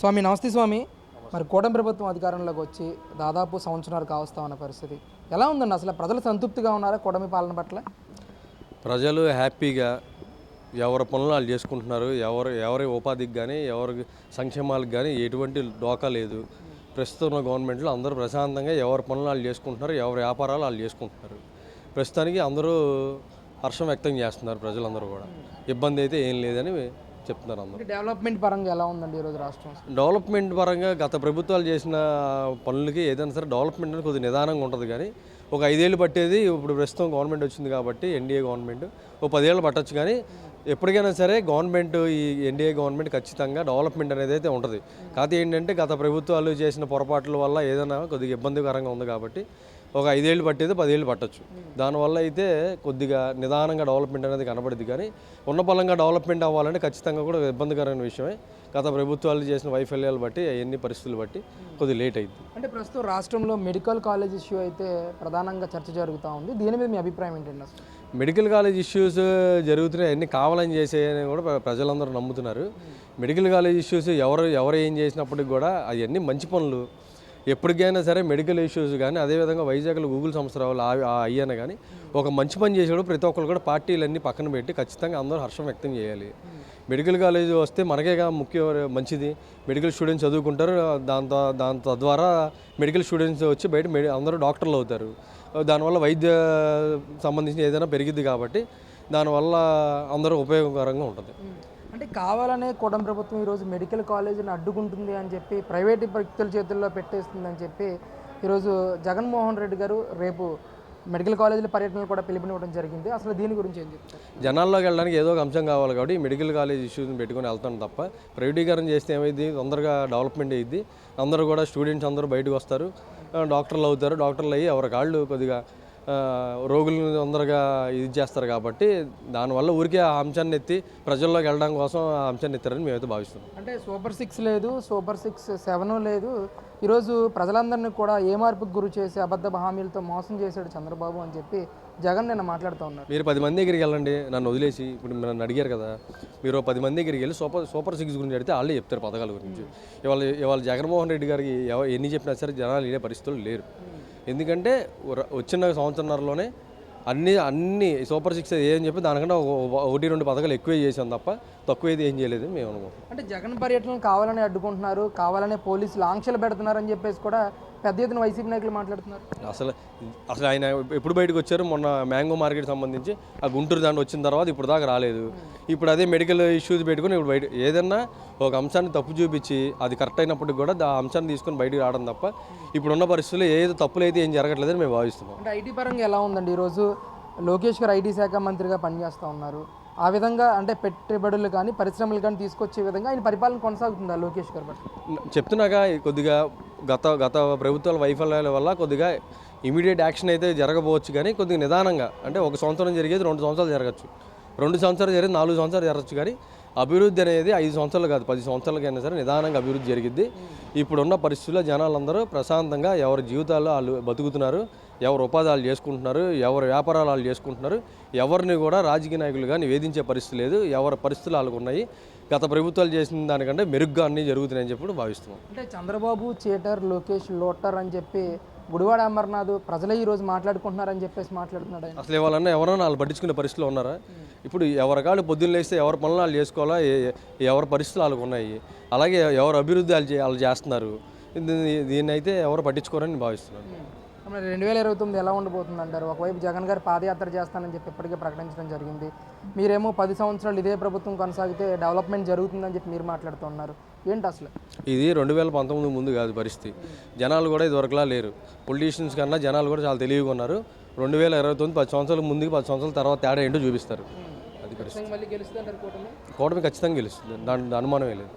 స్వామి నమస్తే స్వామి. మరి కూటమి ప్రభుత్వం అధికారంలోకి వచ్చి దాదాపు సంవత్సరాలు కావస్తా ఉన్న పరిస్థితి. ఎలా ఉందండి? అసలు ప్రజలు సంతృప్తిగా ఉన్నారా కూటమి పాలన పట్ల? ప్రజలు హ్యాపీగా ఎవరి పనులు వాళ్ళు చేసుకుంటున్నారు. ఎవరు ఎవరి ఉపాధికి కానీ ఎవరి సంక్షేమాలకు కానీ ఎటువంటి డోకా లేదు. ప్రస్తుతం ఉన్న గవర్నమెంట్లో అందరూ ప్రశాంతంగా ఎవరి పనులు వాళ్ళు చేసుకుంటున్నారు ఎవరి వ్యాపారాలు వాళ్ళు చేసుకుంటున్నారు. ప్రస్తుతానికి అందరూ హర్షం వ్యక్తం చేస్తున్నారు ప్రజలందరూ కూడా. ఇబ్బంది అయితే ఏం లేదని చెప్తున్నారు అందరూ. డెవలప్మెంట్ పరంగా ఎలా ఉందండి ఈరోజు రాష్ట్రం? డెవలప్మెంట్ పరంగా గత ప్రభుత్వాలు చేసిన పనులకి ఏదైనా సరే డెవలప్మెంట్ అనేది కొద్దిగా నిదానంగా ఉంటుంది కానీ ఒక ఐదేళ్ళు పట్టేది ఇప్పుడు ప్రస్తుతం గవర్నమెంట్ వచ్చింది కాబట్టి ఎన్డీఏ గవర్నమెంట్ ఓ పదేళ్ళు పట్టొచ్చు కానీ ఎప్పటికైనా సరే గవర్నమెంట్ ఈ ఎన్డీఏ గవర్నమెంట్ ఖచ్చితంగా డెవలప్మెంట్ అనేది అయితే ఉంటుంది. కాకపోతే ఏంటంటే గత ప్రభుత్వాలు చేసిన పొరపాట్ల వల్ల ఏదైనా కొద్దిగా ఇబ్బందికరంగా ఉంది కాబట్టి ఒక ఐదేళ్ళు పట్టేది పదేళ్ళు పట్టొచ్చు. దానివల్ల అయితే కొద్దిగా నిదానంగా డెవలప్మెంట్ అనేది కనబడింది కానీ ఉన్న పలంగా డెవలప్మెంట్ అవ్వాలంటే ఖచ్చితంగా కూడా ఇబ్బందికరమైన విషయమే. గత ప్రభుత్వాలు చేసిన వైఫల్యాలు బట్టి అవన్నీ పరిస్థితులు బట్టి కొద్దిగా లేట్ అయింది అంటే ప్రస్తుతం రాష్ట్రంలో మెడికల్ కాలేజ్ ఇష్యూ అయితే ప్రధానంగా చర్చ జరుగుతూ ఉంది. దీని మీద మీ అభిప్రాయం ఏంటండి అసలు? మెడికల్ కాలేజ్ ఇష్యూస్ జరుగుతున్నాయి. అన్నీ కావాలని చేసేయని కూడా ప్ర- ప్రజలందరూ నమ్ముతున్నారు. మెడికల్ కాలేజ్ ఇష్యూస్ ఎవరు ఎవరు ఏం చేసినప్పటికి కూడా అవన్నీ మంచి పనులు. ఎప్పటికైనా సరే మెడికల్ ఇష్యూస్ కానీ అదేవిధంగా వైజాగ్లో గూగుల్ సంస్థ రావాలి అయ్యాన కానీ ఒక మంచి పని చేసేవాడు ప్రతి ఒక్కరు కూడా పార్టీలన్నీ పక్కన పెట్టి ఖచ్చితంగా అందరూ హర్షం వ్యక్తం చేయాలి. మెడికల్ కాలేజ్ వస్తే మనకే ముఖ్య మంచిది. మెడికల్ స్టూడెంట్స్ చదువుకుంటారు. దాంతో దాని తద్వారా మెడికల్ స్టూడెంట్స్ వచ్చి బయట మెడి అందరూ డాక్టర్లు అవుతారు. దానివల్ల వైద్య సంబంధించిన ఏదైనా పెరిగిద్ది కాబట్టి దానివల్ల అందరూ ఉపయోగకరంగా ఉంటుంది. అంటే కావాలనే కూడం ప్రభుత్వం ఈరోజు మెడికల్ కాలేజీని అడ్డుకుంటుంది అని చెప్పి ప్రైవేట్ వ్యక్తుల చేతుల్లో పెట్టేస్తుంది అని చెప్పి ఈరోజు జగన్మోహన్ రెడ్డి గారు రేపు మెడికల్ కాలేజీల పర్యటనలు కూడా పిలిపినివ్వడం జరిగింది. అసలు దీని గురించి ఏం చెప్తారు? జనాల్లోకి వెళ్ళడానికి ఏదో ఒక అంశం కావాలి కాబట్టి ఈ మెడికల్ కాలేజ్ ఇష్యూస్ని పెట్టుకొని వెళ్తాను తప్ప ప్రైవేటీకరణ చేస్తే ఏమైంది తొందరగా డెవలప్మెంట్ అయ్యింది అందరూ కూడా స్టూడెంట్స్ అందరూ బయటకు వస్తారు. డాక్టర్లు అవుతారు. డాక్టర్లు అయ్యి ఎవరి కాళ్ళు కొద్దిగా రోగులను తొందరగా ఇది చేస్తారు కాబట్టి దానివల్ల ఊరికే ఆ అంశాన్ని ఎత్తి ప్రజల్లోకి వెళ్ళడం కోసం ఆ అంశాన్ని ఎత్తారని మేమైతే భావిస్తున్నాం. అంటే సూపర్ సిక్స్ లేదు సూపర్ సిక్స్ సెవెన్ లేదు. ఈరోజు ప్రజలందరినీ కూడా ఏ మార్పుకు గురి చేసి అబద్ధ హామీలతో మోసం చేశాడు చంద్రబాబు అని చెప్పి జగన్ నిన్న మాట్లాడుతూ ఉన్నారు. మీరు పది మంది దగ్గరికి వెళ్ళండి నన్ను వదిలేసి ఇప్పుడు నన్ను అడిగారు కదా మీరు పది మంది దగ్గరికి వెళ్ళి సూపర్ సూపర్ సిక్స్ గురించి అడిగితే వాళ్ళే చెప్తారు పథకాల గురించి. ఇవాళ ఇవాళ జగన్మోహన్ రెడ్డి గారికి ఎన్ని చెప్పినా సరే జనాలు వినే పరిస్థితులు లేరు. ఎందుకంటే వచ్చిన సంవత్సరంలోనే అన్ని అన్ని సూపర్ సిక్స్ ఏం చెప్పి దానికంటే ఒకటి రెండు పథకాలు ఎక్కువే చేసాం తప్ప తక్కువ ఏది ఏం చేయలేదు మేము అనుకుంటున్నాం. అంటే జగన్ పర్యటన కావాలని అడ్డుకుంటున్నారు కావాలనే పోలీసులు ఆంక్షలు పెడుతున్నారని చెప్పేసి కూడా పెద్ద ఎత్తున వైసీపీ నాయకులు మాట్లాడుతున్నారు. అసలు అసలు ఆయన ఎప్పుడు బయటకు వచ్చారు? మొన్న మ్యాంగో మార్కెట్ సంబంధించి ఆ గుంటూరు దాంట్లో వచ్చిన తర్వాత ఇప్పుడు దాకా రాలేదు. ఇప్పుడు అదే మెడికల్ ఇష్యూస్ పెట్టుకుని ఇప్పుడు బయట ఏదన్నా ఒక అంశాన్ని తప్పు చూపించి అది కరెక్ట్ అయినప్పటికి కూడా ఆ అంశాన్ని తీసుకొని బయటికి రావడం తప్ప ఇప్పుడున్న పరిస్థితుల్లో ఏదో తప్పులు అయితే ఏం జరగట్లేదని మేము భావిస్తున్నాం. అంటే ఐటీ పరంగా ఎలా ఉందండి? ఈరోజు లోకేష్ గారు ఐటీ శాఖ మంత్రిగా పనిచేస్తూ ఉన్నారు. ఆ విధంగా అంటే పెట్టుబడులు కానీ పరిశ్రమలు కానీ తీసుకొచ్చే విధంగా ఆయన పరిపాలన కొనసాగుతుందా లోకేష్ గారు బట్టి చెప్తున్నాక కొద్దిగా గత గత ప్రభుత్వాల వైఫల్యాల వల్ల కొద్దిగా ఇమీడియట్ యాక్షన్ అయితే జరగబోవచ్చు కానీ కొద్దిగా నిదానంగా అంటే ఒక సంవత్సరం జరిగేది రెండు సంవత్సరాలు జరగచ్చు. రెండు సంవత్సరాలు జరిగేది నాలుగు సంవత్సరాలు జరగచ్చు కానీ అభివృద్ధి అనేది ఐదు సంవత్సరాలు కాదు పది సంవత్సరాలకైనా సరే నిదానంగా అభివృద్ధి జరిగిద్ది. ఇప్పుడున్న పరిస్థితుల్లో జనాలందరూ ప్రశాంతంగా ఎవరి జీవితాల్లో వాళ్ళు బతుకుతున్నారు. ఎవరు ఉపాధి వాళ్ళు చేసుకుంటున్నారు ఎవరి వ్యాపారాలు వాళ్ళు చేసుకుంటున్నారు ఎవరిని కూడా రాజకీయ నాయకులు కానీ వేధించే పరిస్థితి లేదు ఎవరి పరిస్థితులు వాళ్ళకు ఉన్నాయి. గత ప్రభుత్వాలు చేసిన దానికంటే మెరుగ్గా అన్నీ జరుగుతున్నాయని చెప్పి భావిస్తున్నాం. అంటే చంద్రబాబు చేటర్ లోకేష్ లోటర్ అని చెప్పి గుడివాడ అమర్నాథ్ ప్రజలే ఈరోజు మాట్లాడుకుంటున్నారని చెప్పేసి మాట్లాడుతున్నాడు అసలు ఎవరన్నా ఎవరైనా వాళ్ళు పట్టించుకునే పరిస్థితులు ఉన్నారా? ఇప్పుడు ఎవరి కాళ్ళు పొద్దున్న లేస్తే ఎవరి పనులు వాళ్ళు చేసుకోవాలా ఎవరి పరిస్థితులు వాళ్ళకు ఉన్నాయి? అలాగే ఎవరు అభివృద్ధి వాళ్ళు వాళ్ళు చేస్తున్నారు? దీన్ని- అయితే ఎవరు పట్టించుకోరని నేను భావిస్తున్నాను. మరి రెండు వేల ఇరవై తొమ్మిది ఎలా ఉండబోతుంది అంటారు ఒకవైపు జగన్ గారు పాదయాత్ర చేస్తానని చెప్పి ఇప్పటికే ప్రకటించడం జరిగింది. మీరేమో పది సంవత్సరాలు ఇదే ప్రభుత్వం కొనసాగితే డెవలప్మెంట్ జరుగుతుందని చెప్పి మీరు మాట్లాడుతున్నారు. ఏంటి అసలు? ఇది రెండు వేల పంతొమ్మిది ముందు కాదు పరిస్థితి. జనాలు కూడా ఇదివరకులా లేరు. పొలిటీషియన్స్ కన్నా జనాలు కూడా చాలా తెలివిగా ఉన్నారు. రెండు వేల ఇరవై తొమ్మిది పది సంవత్సరాల ముందుకి పది సంవత్సరాల తర్వాత తేడా ఏంటో చూపిస్తారు. అది పరిస్థితి. కూటమి? ఖచ్చితంగా గెలుస్తుంది. దాని అనుమానమే లేదు.